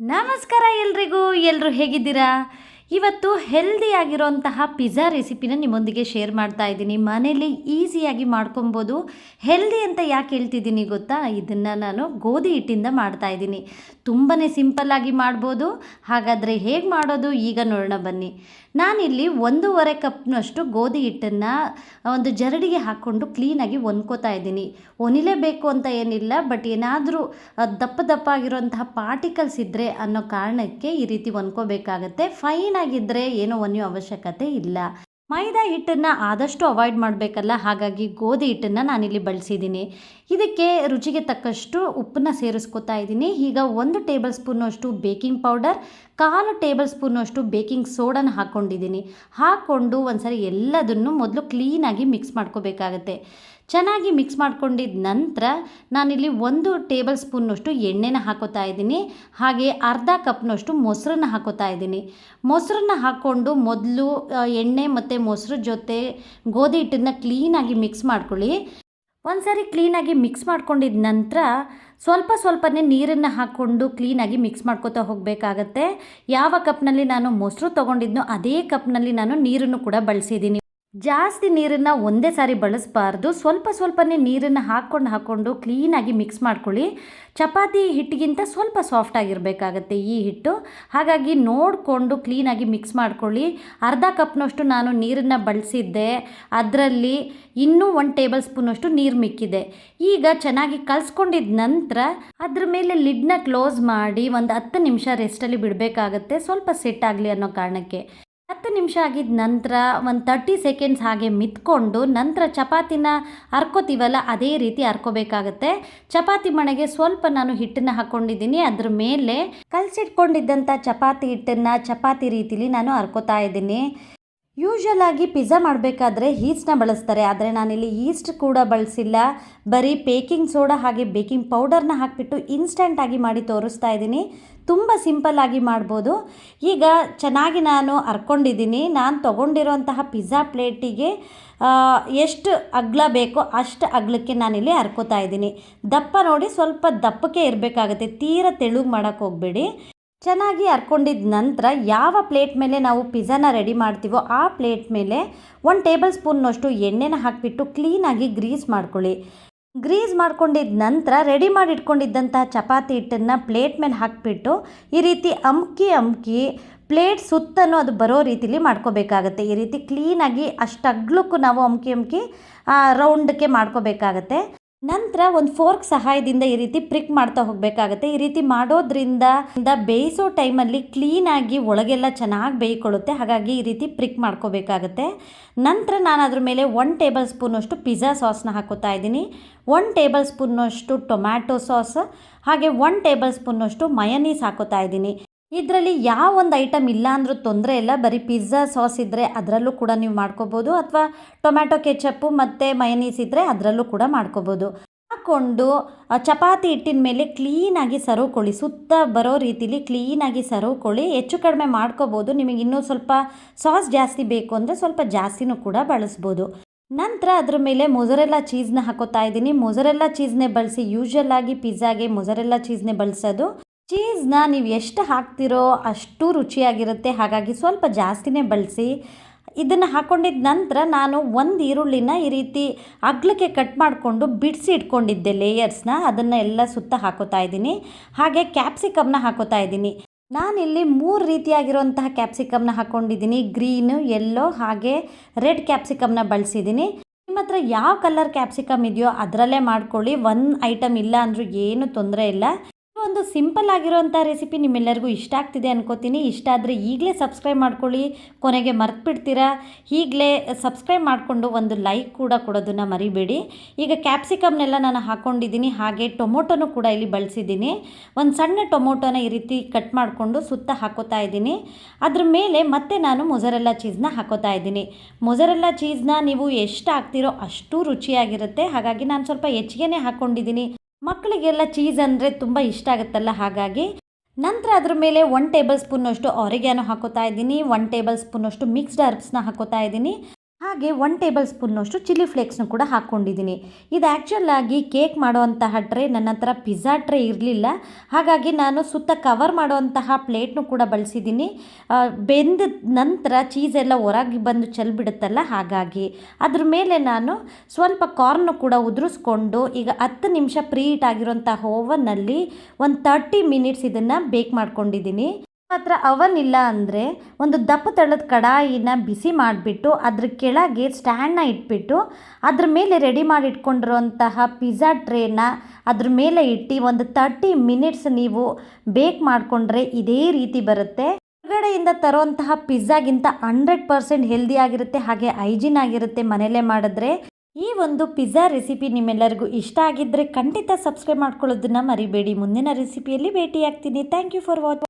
ನಮಸ್ಕಾರ ಎಲ್ರಿಗೂ ಎಲ್ಲರೂ ಹೇಗಿದ್ದೀರಾ? ಇವತ್ತು ಹೆಲ್ದಿಯಾಗಿರೋಂತಹ ಪಿಜ್ಜಾ ರೆಸಿಪಿನ ನಿಮ್ಮೊಂದಿಗೆ ಶೇರ್ ಮಾಡ್ತಾ ಇದ್ದೀನಿ. ಮನೇಲಿ ಈಸಿಯಾಗಿ ಮಾಡ್ಕೊಬೋದು. ಹೆಲ್ದಿ ಅಂತ ಯಾಕೆ ಹೇಳ್ತಿದ್ದೀನಿ ಗೊತ್ತಾ? ಇದನ್ನು ನಾನು ಗೋಧಿ ಹಿಟ್ಟಿಂದ ಮಾಡ್ತಾ ಇದ್ದೀನಿ. ತುಂಬಾ ಸಿಂಪಲ್ಲಾಗಿ ಮಾಡ್ಬೋದು. ಹಾಗಾದರೆ ಹೇಗೆ ಮಾಡೋದು? ಈಗ ನೋಡೋಣ ಬನ್ನಿ. ನಾನಿಲ್ಲಿ ಒಂದೂವರೆ ಕಪ್ನಷ್ಟು ಗೋಧಿ ಹಿಟ್ಟನ್ನು ಒಂದು ಜರಡಿಗೆ ಹಾಕ್ಕೊಂಡು ಕ್ಲೀನಾಗಿ ಒನ್ಕೋತಾ ಇದ್ದೀನಿ. ಒನಿಲೇಬೇಕು ಅಂತ ಏನಿಲ್ಲ ಬಟ್ ಏನಾದರೂ ದಪ್ಪ ದಪ್ಪ ಆಗಿರುವಂತಹ ಪಾರ್ಟಿಕಲ್ಸ್ ಇದ್ದರೆ ಅನ್ನೋ ಕಾರಣಕ್ಕೆ ಈ ರೀತಿ ಒನ್ಕೋಬೇಕಾಗತ್ತೆ ಫೈನ್ ಆಗಿದ್ದರೆ ಏನೋ ಒನ್ಯೋ ಅವಶ್ಯಕತೆ ಇಲ್ಲ. ಮೈದಾ ಹಿಟ್ಟನ್ನು ಆದಷ್ಟು ಅವಾಯ್ಡ್ ಮಾಡಬೇಕಲ್ಲ, ಹಾಗಾಗಿ ಗೋಧಿ ಹಿಟ್ಟನ್ನು ನಾನಿಲ್ಲಿ ಬಳಸಿದ್ದೀನಿ. ಇದಕ್ಕೆ ರುಚಿಗೆ ತಕ್ಕಷ್ಟು ಉಪ್ಪನ್ನ ಸೇರಿಸ್ಕೊತಾ ಇದ್ದೀನಿ. ಈಗ ಒಂದು ಟೇಬಲ್ ಸ್ಪೂನಷ್ಟು ಬೇಕಿಂಗ್ ಪೌಡರ್, ಕಾಲು ಟೇಬಲ್ ಸ್ಪೂನಷ್ಟು ಬೇಕಿಂಗ್ ಸೋಡನ್ನು ಹಾಕ್ಕೊಂಡಿದ್ದೀನಿ. ಹಾಕ್ಕೊಂಡು ಒಂದ್ಸರಿ ಎಲ್ಲದನ್ನು ಮೊದಲು ಕ್ಲೀನಾಗಿ ಮಿಕ್ಸ್ ಮಾಡ್ಕೋಬೇಕಾಗತ್ತೆ. ಚೆನ್ನಾಗಿ ಮಿಕ್ಸ್ ಮಾಡ್ಕೊಂಡಿದ್ದ ನಂತರ ನಾನಿಲ್ಲಿ ಒಂದು ಟೇಬಲ್ ಸ್ಪೂನ್ನಷ್ಟು ಎಣ್ಣೆನ ಹಾಕೋತಾ ಇದ್ದೀನಿ. ಹಾಗೆ ಅರ್ಧ ಕಪ್ನಷ್ಟು ಮೊಸರನ್ನ ಹಾಕೋತಾ ಇದ್ದೀನಿ. ಮೊಸರನ್ನ ಹಾಕ್ಕೊಂಡು ಮೊದಲು ಎಣ್ಣೆ ಮತ್ತು ಮೊಸರು ಜೊತೆ ಗೋಧಿ ಹಿಟ್ಟನ್ನು ಕ್ಲೀನಾಗಿ ಮಿಕ್ಸ್ ಮಾಡ್ಕೊಳ್ಳಿ. ಒಂದ್ಸರಿ ಕ್ಲೀನಾಗಿ ಮಿಕ್ಸ್ ಮಾಡ್ಕೊಂಡಿದ ನಂತರ ಸ್ವಲ್ಪ ಸ್ವಲ್ಪನೇ ನೀರನ್ನು ಹಾಕ್ಕೊಂಡು ಕ್ಲೀನಾಗಿ ಮಿಕ್ಸ್ ಮಾಡ್ಕೋತಾ ಹೋಗಬೇಕಾಗತ್ತೆ. ಯಾವ ಕಪ್ನಲ್ಲಿ ನಾನು ಮೊಸರು ತೊಗೊಂಡಿದ್ನೋ ಅದೇ ಕಪ್ನಲ್ಲಿ ನಾನು ನೀರನ್ನು ಕೂಡ ಬಳಸಿದ್ದೀನಿ. ಜಾಸ್ತಿ ನೀರನ್ನು ಒಂದೇ ಸಾರಿ ಬಳಸಬಾರ್ದು. ಸ್ವಲ್ಪ ಸ್ವಲ್ಪನೇ ನೀರನ್ನು ಹಾಕ್ಕೊಂಡು ಹಾಕ್ಕೊಂಡು ಕ್ಲೀನಾಗಿ ಮಿಕ್ಸ್ ಮಾಡ್ಕೊಳ್ಳಿ. ಚಪಾತಿ ಹಿಟ್ಟಿಗಿಂತ ಸ್ವಲ್ಪ ಸಾಫ್ಟ್ ಆಗಿರಬೇಕಾಗತ್ತೆ ಈ ಹಿಟ್ಟು. ಹಾಗಾಗಿ ನೋಡಿಕೊಂಡು ಕ್ಲೀನಾಗಿ ಮಿಕ್ಸ್ ಮಾಡ್ಕೊಳ್ಳಿ. ಅರ್ಧ ಕಪ್ನಷ್ಟು ನಾನು ನೀರನ್ನು ಬಳಸಿದ್ದೆ. ಅದರಲ್ಲಿ ಇನ್ನೂ ಒಂದು ಟೇಬಲ್ ಸ್ಪೂನಷ್ಟು ನೀರು ಮಿಕ್ಕಿದೆ. ಈಗ ಚೆನ್ನಾಗಿ ಕಲಿಸ್ಕೊಂಡಿದ ನಂತರ ಅದ್ರ ಮೇಲೆ ಲಿಡ್ನ ಕ್ಲೋಸ್ ಮಾಡಿ ಒಂದು ಹತ್ತು ನಿಮಿಷ ರೆಸ್ಟಲ್ಲಿ ಬಿಡಬೇಕಾಗತ್ತೆ. ಸ್ವಲ್ಪ ಸೆಟ್ ಆಗಲಿ ಅನ್ನೋ ಕಾರಣಕ್ಕೆ. ಹತ್ತು ನಿಮಿಷ ಆಗಿದ ನಂತರ ಒಂದು ತರ್ಟಿ ಸೆಕೆಂಡ್ಸ್ ಹಾಗೆ ಮಿತ್ಕೊಂಡು ನಂತರ ಚಪಾತಿನ ಹರ್ಕೋತೀವಲ್ಲ ಅದೇ ರೀತಿ ಹರ್ಕೋಬೇಕಾಗತ್ತೆ ಚಪಾತಿ ಮಣೆಗೆ ಸ್ವಲ್ಪ ನಾನು ಹಿಟ್ಟನ್ನು ಹಾಕ್ಕೊಂಡಿದ್ದೀನಿ ಅದ್ರ ಮೇಲೆ ಕಲಸಿಟ್ಕೊಂಡಿದ್ದಂಥ ಚಪಾತಿ ಹಿಟ್ಟನ್ನು ಚಪಾತಿ ರೀತಿಲಿ ನಾನು ಹರ್ಕೋತಾ ಇದ್ದೀನಿ. ಯೂಶಲ್ ಆಗಿ ಪಿಜ್ಜಾ ಮಾಡಬೇಕಾದ್ರೆ ಈಸ್ಟ್ನ ಬಳಸ್ತಾರೆ. ಆದರೆ ನಾನಿಲ್ಲಿ ಈಸ್ಟ್ ಕೂಡ ಬಳಸಿಲ್ಲ. ಬರೀ ಬೇಕಿಂಗ್ ಸೋಡಾ ಹಾಗೆ ಬೇಕಿಂಗ್ ಪೌಡರ್ನ ಹಾಕಿಬಿಟ್ಟು ಇನ್ಸ್ಟೆಂಟಾಗಿ ಮಾಡಿ ತೋರಿಸ್ತಾ ಇದ್ದೀನಿ. ತುಂಬ ಸಿಂಪಲ್ಲಾಗಿ ಮಾಡ್ಬೋದು. ಈಗ ಚೆನ್ನಾಗಿ ನಾನು ಹರ್ಕೊಂಡಿದ್ದೀನಿ ನಾನು ತೊಗೊಂಡಿರೋಂತಹ ಪಿಜ್ಜಾ ಪ್ಲೇಟಿಗೆ ಎಷ್ಟು ಅಗ್ಲ ಬೇಕೋ ಅಷ್ಟು ಅಗ್ಲಕ್ಕೆ ನಾನಿಲ್ಲಿ ಹರ್ಕೋತಾ ಇದ್ದೀನಿ. ದಪ್ಪ ನೋಡಿ ಸ್ವಲ್ಪ ದಪ್ಪಕ್ಕೆ ಇರಬೇಕಾಗತ್ತೆ. ತೀರ ತೆಳುಗೆ ಮಾಡೋಕ್ಕೆ ಹೋಗಬೇಡಿ. ಚೆನ್ನಾಗಿ ಹರ್ಕೊಂಡಿದ್ದ ನಂತರ ಯಾವ ಪ್ಲೇಟ್ ಮೇಲೆ ನಾವು ಪಿಜ್ಜಾನ ರೆಡಿ ಮಾಡ್ತೀವೋ ಆ ಪ್ಲೇಟ್ ಮೇಲೆ ಒಂದು ಟೇಬಲ್ ಸ್ಪೂನ್ನಷ್ಟು ಎಣ್ಣೆನ ಹಾಕಿಬಿಟ್ಟು ಕ್ಲೀನಾಗಿ ಗ್ರೀಸ್ ಮಾಡ್ಕೊಳ್ಳಿ. ಗ್ರೀಸ್ ಮಾಡ್ಕೊಂಡಿದ್ದ ನಂತರ ರೆಡಿ ಮಾಡಿ ಇಟ್ಕೊಂಡಿದ್ದಂತಹ ಚಪಾತಿ ಹಿಟ್ಟನ್ನು ಪ್ಲೇಟ್ ಮೇಲೆ ಹಾಕಿಬಿಟ್ಟು ಈ ರೀತಿ ಅಮ್ಕಿ ಅಮ್ಕಿ ಪ್ಲೇಟ್ ಸುತ್ತನೂ ಅದು ಬರೋ ರೀತಿಲಿ ಮಾಡ್ಕೋಬೇಕಾಗತ್ತೆ. ಈ ರೀತಿ ಕ್ಲೀನಾಗಿ ಅಷ್ಟು ಅಗ್ಲಕ್ಕೂ ನಾವು ಅಮ್ಕಿ ಅಮ್ಕಿ ರೌಂಡ್ಗೆ ಮಾಡ್ಕೋಬೇಕಾಗತ್ತೆ. ನಂತರ ಒಂದು ಫೋರ್ಕ್ ಸಹಾಯದಿಂದ ಈ ರೀತಿ ಪ್ರಿಕ್ ಮಾಡ್ತಾ ಹೋಗಬೇಕಾಗತ್ತೆ. ಈ ರೀತಿ ಮಾಡೋದ್ರಿಂದ ಬೇಯಿಸೋ ಟೈಮಲ್ಲಿ ಕ್ಲೀನಾಗಿ ಒಳಗೆಲ್ಲ ಚೆನ್ನಾಗಿ ಬೇಯ್ಕೊಳ್ಳುತ್ತೆ. ಹಾಗಾಗಿ ಈ ರೀತಿ ಪ್ರಿಕ್ ಮಾಡ್ಕೋಬೇಕಾಗತ್ತೆ. ನಂತರ ನಾನು ಅದ್ರ ಮೇಲೆ ಒನ್ ಟೇಬಲ್ ಸ್ಪೂನಷ್ಟು ಪಿಜ್ಜಾ ಸಾಸ್ನ ಹಾಕೋತಾ ಇದ್ದೀನಿ. ಒನ್ ಟೇಬಲ್ ಸ್ಪೂನಷ್ಟು ಟೊಮ್ಯಾಟೊ ಸಾಸ್, ಹಾಗೆ ಒನ್ ಟೇಬಲ್ ಸ್ಪೂನಷ್ಟು ಮಯನೀಸ್ ಹಾಕೋತಾ ಇದ್ದೀನಿ. ಇದರಲ್ಲಿ ಯಾವ ಒಂದು ಐಟಮ್ ಇಲ್ಲ ಅಂದರೂ ತೊಂದರೆ ಇಲ್ಲ. ಬರೀ ಪಿಜ್ಜಾ ಸಾಸ್ ಇದ್ದರೆ ಅದರಲ್ಲೂ ಕೂಡ ನೀವು ಮಾಡ್ಕೋಬೋದು. ಅಥವಾ ಟೊಮ್ಯಾಟೊ ಕೆಚಪ್ಪು ಮತ್ತು ಮಯನೀಸ್ ಇದ್ದರೆ ಅದರಲ್ಲೂ ಕೂಡ ಮಾಡ್ಕೋಬೋದು. ಹಾಕ್ಕೊಂಡು ಚಪಾತಿ ಹಿಟ್ಟಿನ ಮೇಲೆ ಕ್ಲೀನಾಗಿ ಸರ್ವ್ಕೊಳ್ಳಿ ಸುತ್ತ ಬರೋ ರೀತಿಲಿ ಕ್ಲೀನಾಗಿ ಸರ್ವ್ಕೊಳ್ಳಿ ಹೆಚ್ಚು ಕಡಿಮೆ ಮಾಡ್ಕೋಬೋದು. ನಿಮಗೆ ಇನ್ನೂ ಸ್ವಲ್ಪ ಸಾಸ್ ಜಾಸ್ತಿ ಬೇಕು ಅಂದರೆ ಸ್ವಲ್ಪ ಜಾಸ್ತಿನೂ ಕೂಡ ಬಳಸ್ಬೋದು. ನಂತರ ಅದ್ರ ಮೇಲೆ ಮೊಸರೆಲ್ಲ ಚೀಸ್ನ ಹಾಕೋತಾ ಇದ್ದೀನಿ. ಮೊಸರೆಲ್ಲ ಚೀಸ್ನೇ ಬಳಸಿ ಯೂಶಲ್ ಆಗಿ ಪಿಜ್ಜಾಗೆ ಮೊಸರೆಲ್ಲ ಚೀಸ್ನೇ ಬಳಸೋದು. ಚೀಸ್ನ ನೀವು ಎಷ್ಟು ಹಾಕ್ತಿರೋ ಅಷ್ಟು ರುಚಿಯಾಗಿರುತ್ತೆ. ಹಾಗಾಗಿ ಸ್ವಲ್ಪ ಜಾಸ್ತಿನೇ ಬಳಸಿ. ಇದನ್ನು ಹಾಕ್ಕೊಂಡಿದ್ದ ನಂತರ ನಾನು ಒಂದು ಈರುಳ್ಳಿನ ಈ ರೀತಿ ಅಗ್ಲಕ್ಕೆ ಕಟ್ ಮಾಡಿಕೊಂಡು ಬಿಡಿಸಿ ಇಟ್ಕೊಂಡಿದ್ದೆ ಲೇಯರ್ಸ್ನ. ಅದನ್ನು ಎಲ್ಲ ಸುತ್ತ ಹಾಕೋತಾ ಇದ್ದೀನಿ. ಹಾಗೆ ಕ್ಯಾಪ್ಸಿಕಮ್ನ ಹಾಕೋತಾ ಇದ್ದೀನಿ. ನಾನಿಲ್ಲಿ ಮೂರು ರೀತಿಯಾಗಿರುವಂತಹ ಕ್ಯಾಪ್ಸಿಕಮ್ನ ಹಾಕ್ಕೊಂಡಿದ್ದೀನಿ ಗ್ರೀನು, ಯೆಲ್ಲೋ ಹಾಗೆ ರೆಡ್ ಕ್ಯಾಪ್ಸಿಕಮ್ನ ಬಳಸಿದ್ದೀನಿ. ನಿಮ್ಮ ಹತ್ರ ಯಾವ ಕಲರ್ ಕ್ಯಾಪ್ಸಿಕಮ್ ಇದೆಯೋ ಅದರಲ್ಲೇ ಮಾಡ್ಕೊಳ್ಳಿ. ಒಂದು ಐಟಮ್ ಇಲ್ಲ ಅಂದರೂ ಏನು ತೊಂದರೆ ಇಲ್ಲ. ಒಂದು ಸಿಂಪಲ್ ಆಗಿರೋಂಥ ರೆಸಿಪಿ ನಿಮ್ಮೆಲ್ಲರಿಗೂ ಇಷ್ಟ ಆಗ್ತಿದೆ ಅನ್ಕೋತೀನಿ. ಇಷ್ಟ ಆದರೆ ಈಗಲೇ ಸಬ್ಸ್ಕ್ರೈಬ್ ಮಾಡ್ಕೊಳ್ಳಿ. ಕೊನೆಗೆ ಮರ್ತು ಬಿಡ್ತೀರಾ ಈಗಲೇ ಸಬ್ಸ್ಕ್ರೈಬ್ ಮಾಡಿಕೊಂಡು ಒಂದು ಲೈಕ್ ಕೂಡ ಕೊಡೋದನ್ನು ಮರಿಬೇಡಿ. ಈಗ ಕ್ಯಾಪ್ಸಿಕಮ್ನೆಲ್ಲ ನಾನು ಹಾಕ್ಕೊಂಡಿದ್ದೀನಿ ಹಾಗೆ ಟೊಮೊಟೊನೂ ಕೂಡ ಇಲ್ಲಿ ಬಳಸಿದ್ದೀನಿ. ಒಂದು ಸಣ್ಣ ಟೊಮೊಟೊನ ಈ ರೀತಿ ಕಟ್ ಮಾಡಿಕೊಂಡು ಸುತ್ತ ಹಾಕೋತಾ ಇದ್ದೀನಿ. ಅದ್ರ ಮೇಲೆ ಮತ್ತೆ ನಾನು ಮೊಸರೆಲ್ಲ ಚೀಸ್ನ ಹಾಕೋತಾ ಇದ್ದೀನಿ. ಮೊಸರೆಲ್ಲ ಚೀಸ್ನ ನೀವು ಎಷ್ಟು ಹಾಕ್ತಿರೋ ಅಷ್ಟು ರುಚಿಯಾಗಿರುತ್ತೆ. ಹಾಗಾಗಿ ನಾನು ಸ್ವಲ್ಪ ಹೆಚ್ಚಿಗೆನೇ ಹಾಕ್ಕೊಂಡಿದ್ದೀನಿ ಮಕ್ಕಳಿಗೆಲ್ಲ ಚೀಸ್ ಅಂದರೆ ತುಂಬ ಇಷ್ಟ ಆಗುತ್ತಲ್ಲ? ಹಾಗಾಗಿ ನಂತರ ಅದ್ರ ಮೇಲೆ ಒನ್ ಟೇಬಲ್ ಸ್ಪೂನಷ್ಟು ಆರಿಗ್ಯಾನೋ ಹಾಕೋತಾ ಇದ್ದೀನಿ ಒನ್ ಟೇಬಲ್ ಸ್ಪೂನಷ್ಟು ಮಿಕ್ಸ್ಡ್ ಹರ್ಬ್ಸ್ನ ಹಾಕೋತಾ ಇದ್ದೀನಿ. ಹಾಗೆ ಒನ್ ಟೇಬಲ್ ಸ್ಪೂನ್ನಷ್ಟು ಚಿಲ್ಲಿ ಫ್ಲೇಕ್ಸ್ನು ಕೂಡ ಹಾಕ್ಕೊಂಡಿದ್ದೀನಿ. ಇದು ಆ್ಯಕ್ಚುಲ್ ಆಗಿ ಕೇಕ್ ಮಾಡುವಂತಹ ಟ್ರೇ ನನ್ನ ಹತ್ರ ಪಿಜ್ಜಾ ಟ್ರೇ ಇರಲಿಲ್ಲ. ಹಾಗಾಗಿ ನಾನು ಸುತ್ತ ಕವರ್ ಮಾಡುವಂತಹ ಪ್ಲೇಟ್ನು ಕೂಡ ಬಳಸಿದ್ದೀನಿ. ಬೆಂದ ನಂತರ ಚೀಸ್ ಎಲ್ಲ ಹೊರಗೆ ಬಂದು ಚೆಲ್ಬಿಡುತ್ತಲ್ಲ ಹಾಗಾಗಿ. ಅದ್ರ ಮೇಲೆ ನಾನು ಸ್ವಲ್ಪ ಕಾರ್ನು ಕೂಡ ಉದುರಿಸ್ಕೊಂಡು ಈಗ ಹತ್ತು ನಿಮಿಷ ಪ್ರೀ ಹೀಟ್ ಆಗಿರೋಂತಹ ಓವನ್ನಲ್ಲಿ ಒಂದು ತರ್ಟಿ ಮಿನಿಟ್ಸ್ ಇದನ್ನು ಬೇಕ್ ಮಾಡ್ಕೊಂಡಿದ್ದೀನಿ. ಮಾತ್ರ ಅವನ್ ಇಲ್ಲ ಅಂದರೆ ಒಂದು ದಪ್ಪ ತಳದ ಕಡಾಯಿನ ಬಿಸಿ ಮಾಡಿಬಿಟ್ಟು ಅದ್ರ ಕೆಳಗೆ ಸ್ಟ್ಯಾಂಡ್ನ ಇಟ್ಬಿಟ್ಟು ಅದ್ರ ಮೇಲೆ ರೆಡಿ ಮಾಡಿ ಇಟ್ಕೊಂಡಿರುವಂತಹ ಪಿಜ್ಜಾ ಟ್ರೇನ ಅದ್ರ ಮೇಲೆ ಇಟ್ಟು ಒಂದು ತರ್ಟಿ ಮಿನಿಟ್ಸ್ ನೀವು ಬೇಕ್ ಮಾಡಿಕೊಂಡ್ರೆ ಇದೇ ರೀತಿ ಬರುತ್ತೆ. ಹೊರಗಡೆಯಿಂದ ತರುವಂತಹ ಪಿಜ್ಜಾಗಿಂತ ಹಂಡ್ರೆಡ್ ಪರ್ಸೆಂಟ್ ಹೆಲ್ದಿ ಆಗಿರುತ್ತೆ, ಹಾಗೆ ಹೈಜಿನ್ ಆಗಿರುತ್ತೆ ಮನೆಯಲ್ಲೇ ಮಾಡಿದ್ರೆ. ಈ ಒಂದು ಪಿಜ್ಜಾ ರೆಸಿಪಿ ನಿಮ್ಮೆಲ್ಲರಿಗೂ ಇಷ್ಟ ಆಗಿದ್ದರೆ ಖಂಡಿತ ಸಬ್ಸ್ಕ್ರೈಬ್ ಮಾಡ್ಕೊಳ್ಳೋದನ್ನ ಮರಿಬೇಡಿ. ಮುಂದಿನ ರೆಸಿಪಿಯಲ್ಲಿ ಭೇಟಿಯಾಗ್ತೀನಿ. Thank you for watch